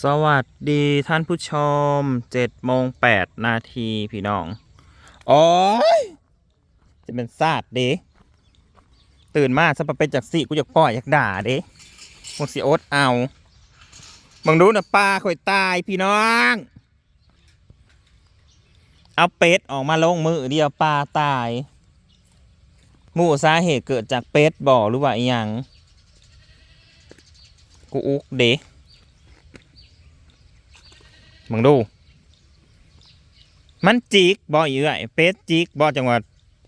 สวัสดีท่านผู้ชมเจ็ดโมงแปดนาทีพี่น้อง โอ้ยจะเป็นซาดเด้ตื่นมาสปะเป็นจากสิกูอยากปล่อยอยากด่าเด้หมดสิโอ๊ตเอาบังดูนะปลาข่อยตายพี่น้อง เอาเป็ดออกมาลงมือเดียวปลาตาย หมู่สาเหตุเกิดจากเป็ดบ่อหรือว่าอยัง กูอุกเด้ มึงดู มันจิกบ่เยอะเป็ดจิกบ่จังหวัด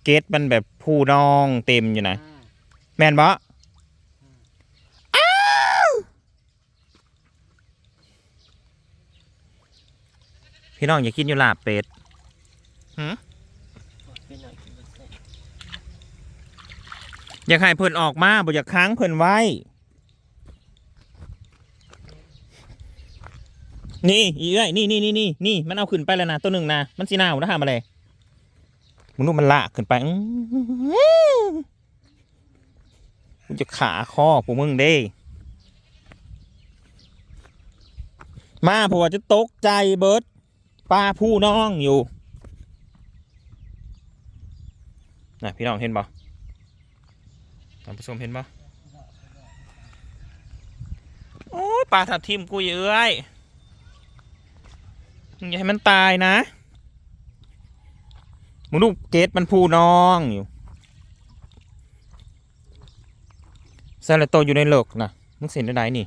เกตมันแบบผู้นองเต็มอยู่นะแม่นบ่อ้าพี่น้องอย่ากินอยู่ลาบเป็ดหือยากให้เพิ่นออกมาบ่อยากค้างเพิ่นไว้ นี่อีเอ้ยนี่นี่นี่นี่นี่มันเอาขึ้นไปแล้วนะตัวหนึ่งนะมันสีหนาวนะทำอะไรมึงดูมันละขึ้นไปอื้อหือกูจะขาคอพวกมึงเด้ มาเพราะว่าจะตกใจเบิร์ดปลาผู้น้องอยู่นะพี่น้องเห็นบ่ท่านผู้ชมเห็นบ่โอ้ปลาทับทิมกูเอ้ย อย่าให้มันตายนะมึงดูเกตมันพูน้องอยู่ซาลโตอยู่ในโลกนะมึงเสียได้นี่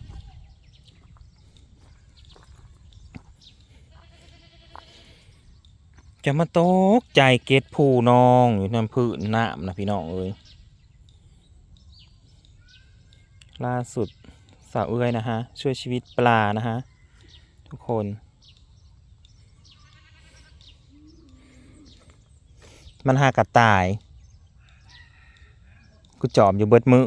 จะมาตกใจเกตพูน้อง อยู่น้ำพื้นน้ำนะพี่น้องเอ้ยล่าสุดสาวเอ้ยนะฮะ ช่วยชีวิตปลานะฮะ ทุกคน มันหากระต่าย กูจอบอยู่เบิดมือ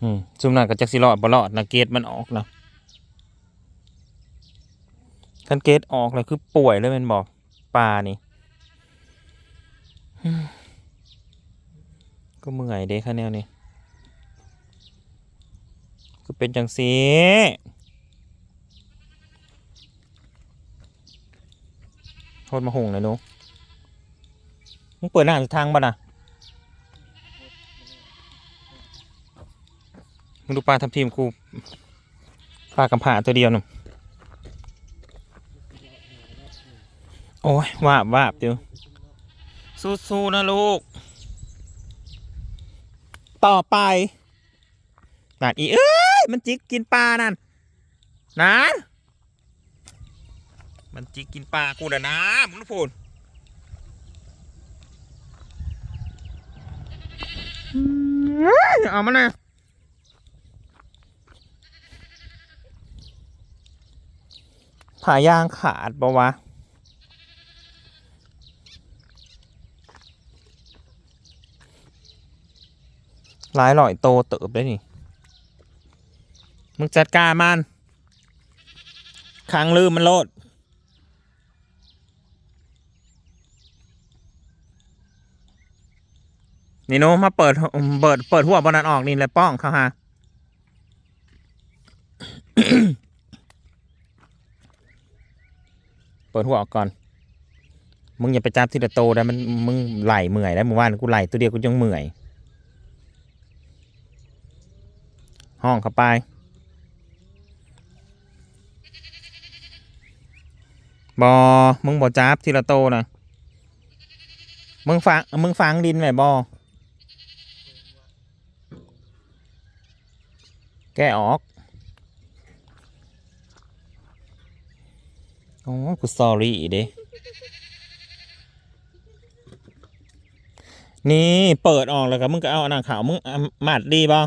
อืมซุมนั้นก็จักสิรอดบ่รอดนะเกตมันออกนะคันเกตออกเลยคือป่วยเลยมันบอกปลานี่ก็เมื่อยเด้ค่ะแนวนี้ก็เป็นจังสีโทษมาหงเลยหนู มึงเปิดหน้าสุดทางบ่นะมึงดูปลาทำทีมกูปลากำผาตัวเดียวหนุ่มโอ้ยวาบวาบเดียวสู้ๆนะลูก ต่อไปนั่นอีเอ้ยมันจิกกินปลานั่นนะมันจิกกินปลากูนะนะมึงพูด เอามาเลยผายางขาดปะวะ หลายหลอยโตเติบได้นี่ มึงจัดการมันขังลืมมันโลด นี่โนมาเปิดเปิดเปิดหัวบอลนั้นออกนี่เลยป้องเขาฮะเปิดหัวออกก่อน มึงอย่าไปจับทีละโตได้มันมึงไหลเมื่อยได้เมื่อวานกูไหลตัวเดียวกูยังเมื่อย ห้องเข้าไป บอ มึงบอจับทีละโตนะมึงฟังมึงฟังดินไหมบอ แก้ออกโอ้กูสอรี่เด้นี่เปิดออกแล้วก็มึงก็เอาหนังขาวมึงมัดดีบ่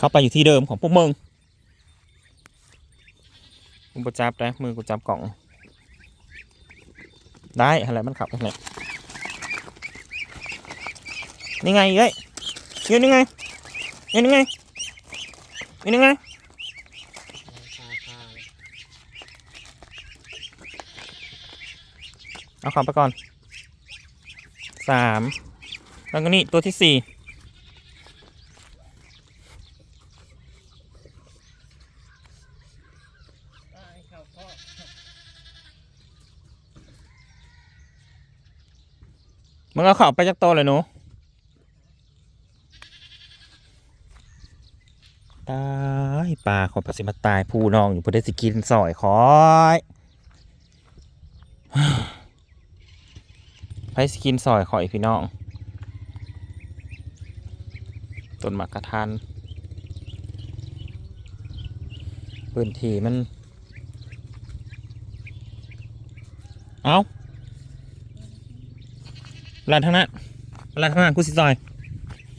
เข้าไปอยู่ที่เดิมของพวกมึงมึงประจับนะมือกูจับกล่อง ได้อะไรมันขับอะไรนี่ไงเอ้ยยืนนี่ไงยืนนี่ไงยืนนี่ไงาคาเลยเอาของไปก่อนสามแล้วก็นี่ตัวที่สี่ ตายเข้าพ่อ มึงเอาของไปจากโตวเลยหนูตายปลาขอประสิมาตายผู้น้องอยู่พื่อได้สิกินสอยคอยไปสกินซอยข่อยพี่น้องต้นหมากกระทันพื้นที่มัน เอา ลานทางนั้นลานทางนั้นกูสิซอย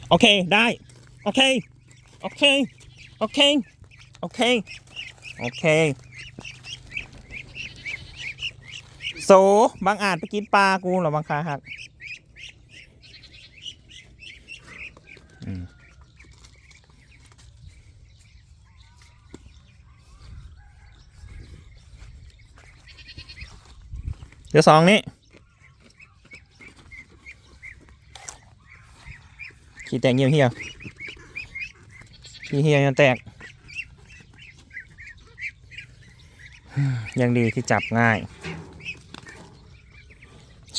โอเคได้โอเคโอเคโอเคโอเคโอเคโซบางอาจไปกินปลากูหรอบางคาหักเดี๋ยวสองนี้ ขี้แตกเงียวเฮียขี้เฮียยังแตก ยังดีที่จับง่าย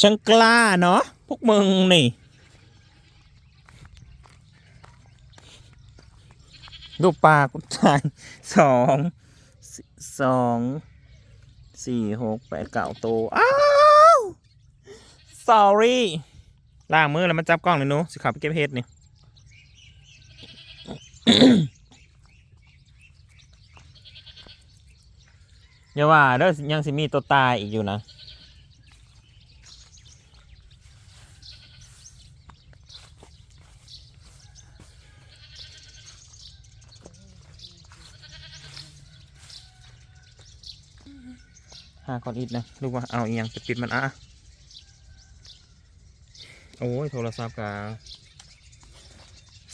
ช่างกล้าเนาะพวกมึงนี่ดูปลากูตายสองสี่สองสี่หกแปดเก้าตัวอ้าว sorry ล้างมือแล้วมาจับกล้องเลยหนูสิขับไปเก็บเห็ดนี่ อย่าว่าเด้อยังสิมีตัวตายอีกอยู่นะหาก่อนอิดนะดูกว่าเอาอีหยังจะปิดมันอะโอ้ยโทรศัพท์กา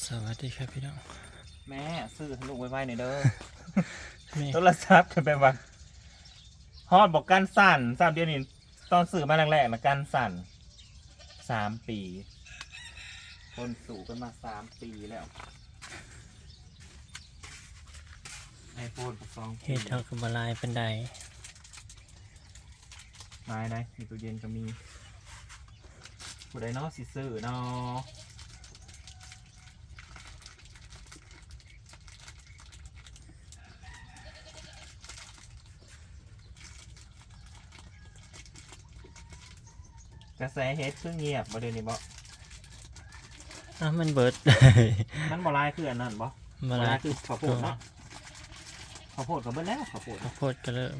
สวัสดีครับพี่น้อง แม่ซื้อให้ลูกไว้ไว้หน่อยเด้อแม่โทรศัพท์จะเป็นว่าฮอดบอกกันสั่นสามเดือนนี้ตอนสื่อมาแรกๆนะกันสั่นสามปีคนสู่กันมาสามปีแล้วไอโฟนสองปีเฮ็ดเท่ากับบลายเป็นใดไม้ได้มีตู้เย็นก็มีผู้ใดเนาะสิซื้อเนา กระแสเฮ็ดคือเงียบประเด็นนี้บ่อ้าวมันเบิด มันบ่ลายคืออันนั้นบ่บบ่ลาลายยคือข้าวโพดเนาะข้าวโพดก็เบิ่แล้วข้าวโพดข้าวโพดก็เริ่ม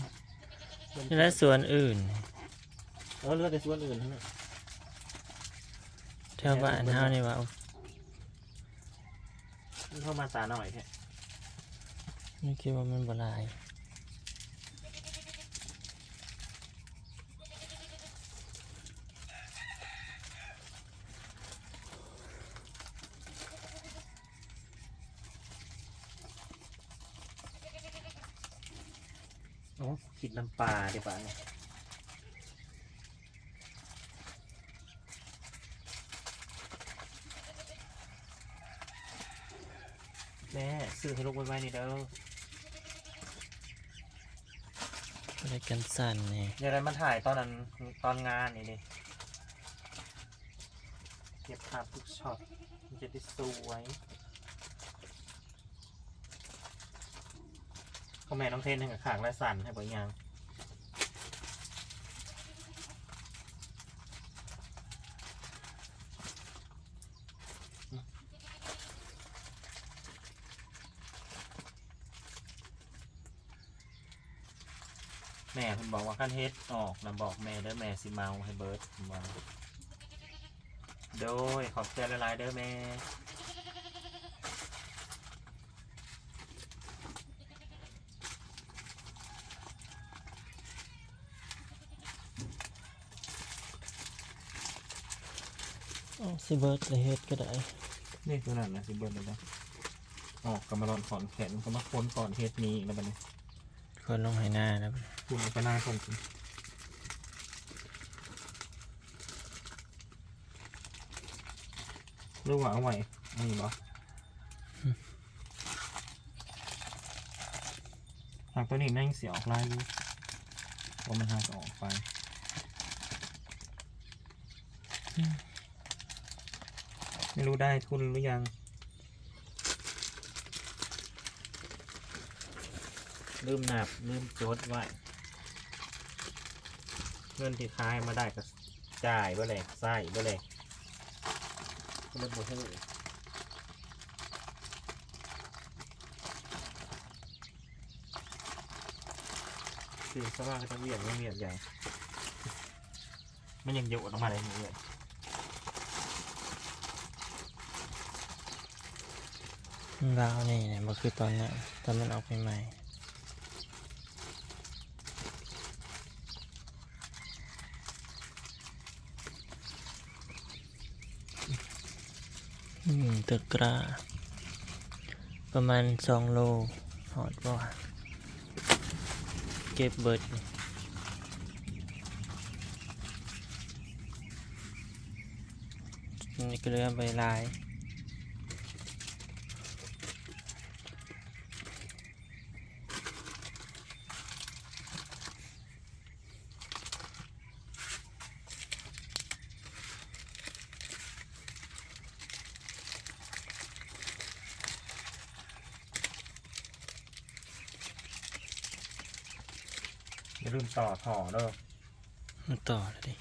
และส่วนอื่นเออเหลือแต่ส่วนอื่นเท่านั้นแถวบ้านเฮานี่ว่ามันเข้ามาตาหน่อยแค่ไม่คิดว่ามันบลาย คิดน้ำปลาดีกว่าเนี่ยแม่ซื้อให้ลูกไว้ไว้นี่เด้ออะไรกันสั่นนี่เดี๋ยวอะไรมาถ่ายตอนนั้นตอนงานนี่ดิเก็บภาพทุกช็อตมันจะได้สวย ก็แม่น้องเทนให้กับขางและสั่นให้บ่ยังแม่คุณบอกว่าขั้นเฮ็ดออกนะบอกแม่เด้อแม่สิเมาให้เบิร์ดผมว่าโดยขอบใจละลายๆเด้อแม่ สิเบิดเลยเฮ็ดก็ได้นี่ตัวนั้นนะสิเบิร์ดเลยนะออกกำมารอนขอนแขนก็มาค้นก่อนเฮ็ดนี้แล้วบัดนี้คนลงให้หน้าแล้วคุณเอาไปหน้าคนกินรู้ว่าเอาไว้อันนี้บ่หากตัวนี้นั่งเสียออกลายอยู่ว่ามันหากออกไป ไม่รู้ได้ทุนหรือยัง ลืมหนับลืมจดไว้ เงินที่ค้ายมาได้ก็จ่ายบ่เลยใส่บ่เลยก็เลยบ่ฮู้สิ่งสว่างก็ต้องเวียนไม่เวียนใหญ่มันยังโยดออกมาเลยเวียน ลาวนี่เนี่ยมันคือตอนนั้ตอนมันออกใหม่ตะกร้าประมาณสองโลหอดบ่เก็บเบิดนี่นี่ก็เลือใบลาย อย่าลืมต่อถ่อเด้อมาต่อเลยดิ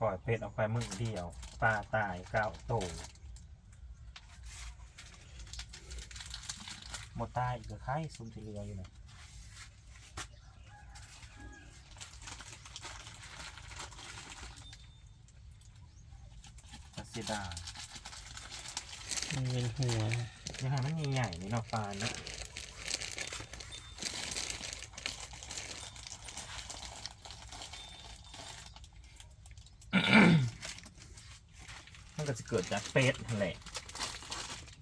ปล่อยเป็ดออกไปมึงเดียวปลาตายเก้าโตหมดตายอีกเหรือไข่ซุ่มสีเหลืออยู่นะ สียดายมันเป็นหัวยังไงมันใหญ่ๆนี่เนาะปลาเนาะมันก็จะเกิดจากเป็ดนั่นแหละ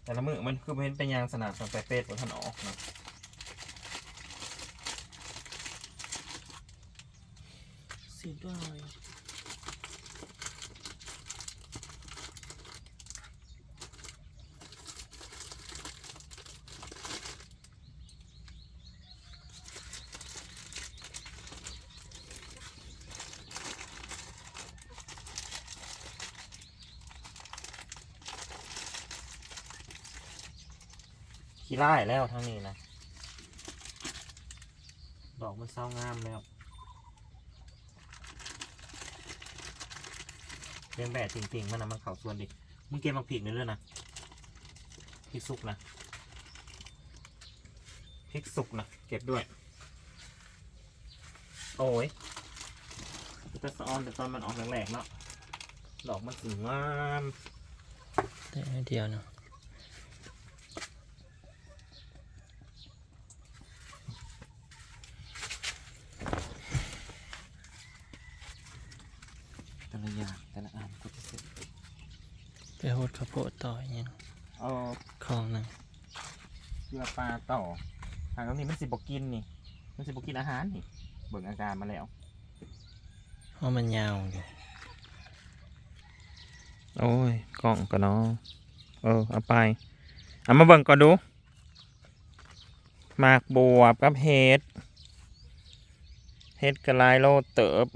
แต่ละมือมันคือเป็นเป็นยางสนามสังไปเป็ดบนท่านออกเนาะ สีดอย ขี้ไล่แล้วทั้งนี้นะ ดอกมันเศร้างามแล้วเลี้ยงแบบจริงๆมันนะมันเขาส่วนดิ มึงเก็บมาผิกในเรื่องนะพริกสุกนะพริกสุกนะเก็บด้วย โอ้ยจะสะออนแต่ตอนมันออกแหลกๆเนาะดอกมันสีงามแต่อันเดียวเนาะ แต่ละอย่างแต่ละอันก็จะเสร็จ ไปโหดข้าวโพดต่ออีกยังเอาคลองหนึ่งเยื่อปลาต่อทางตรงนี้มันสิบกินนี่ มันสิบกินอาหารนี่ เบิ่งอาการมาแล้วเพราะมันยาวอยู่โอ้ยกล่องกันเนาะเออเอาไป เอามาเบิ่งก่อนดูหมากบวบกับเฮ็ดเฮ็ดกระลายโลเติบ